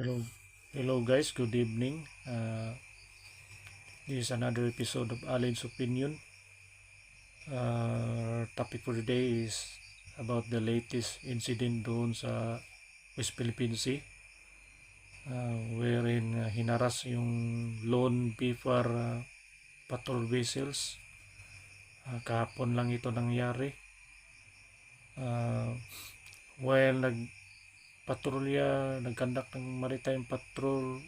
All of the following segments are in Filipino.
Hello, hello guys. Good evening. Uh, this is another episode of Alan's Opinion. Uh, topic for today is about the latest incident doon sa West Philippine Sea uh, wherein uh, hinaras yung lone beaver uh, patrol vessels. Uh, kahapon lang ito nangyari. Uh, while nag patrolya, nagkandak ng maritime patrol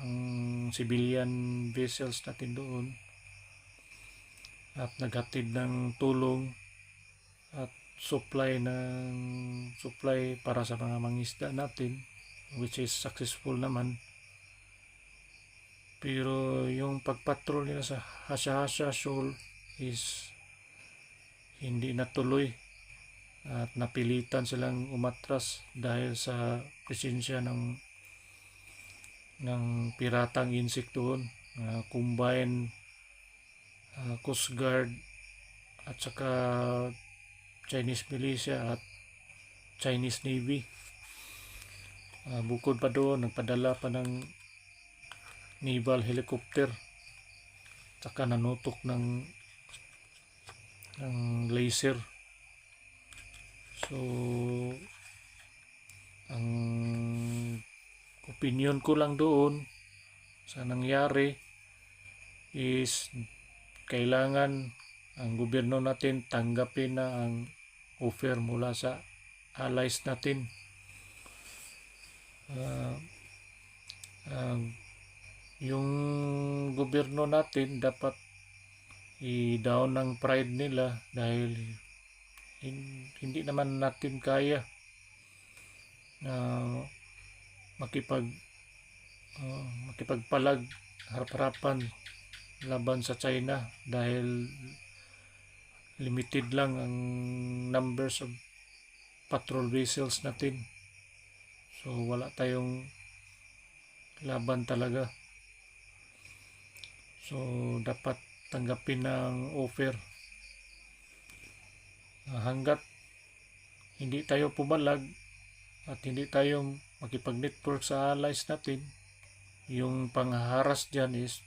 ang civilian vessels natin doon. At naghatid ng tulong at supply ng supply para sa mga mangisda natin which is successful naman. Pero yung pagpatrol nila sa Hasha-Hasha Shoal is hindi natuloy at napilitan silang umatras dahil sa presensya ng ng piratang insect doon uh, combine uh, Coast Guard at saka Chinese militia at Chinese Navy. Uh, bukod pa doon nagpadala pa ng naval helicopter saka nanutok ng ng laser So, ang opinion ko lang doon sa nangyari is kailangan ang gobyerno natin tanggapin na ang offer mula sa allies natin. Uh, uh, yung gobyerno natin dapat i-down ang pride nila dahil hindi naman natin kaya na makipag uh, makipagpalag harap-harapan laban sa China dahil limited lang ang numbers of patrol vessels natin. So wala tayong laban talaga. So dapat tanggapin ng offer hanggat hindi tayo pumalag at hindi tayo makipag-network sa allies natin, yung pangharas dyan is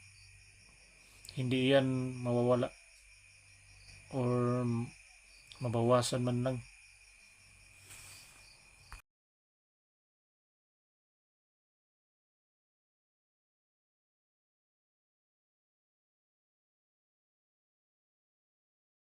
hindi yan mawawala or mabawasan man lang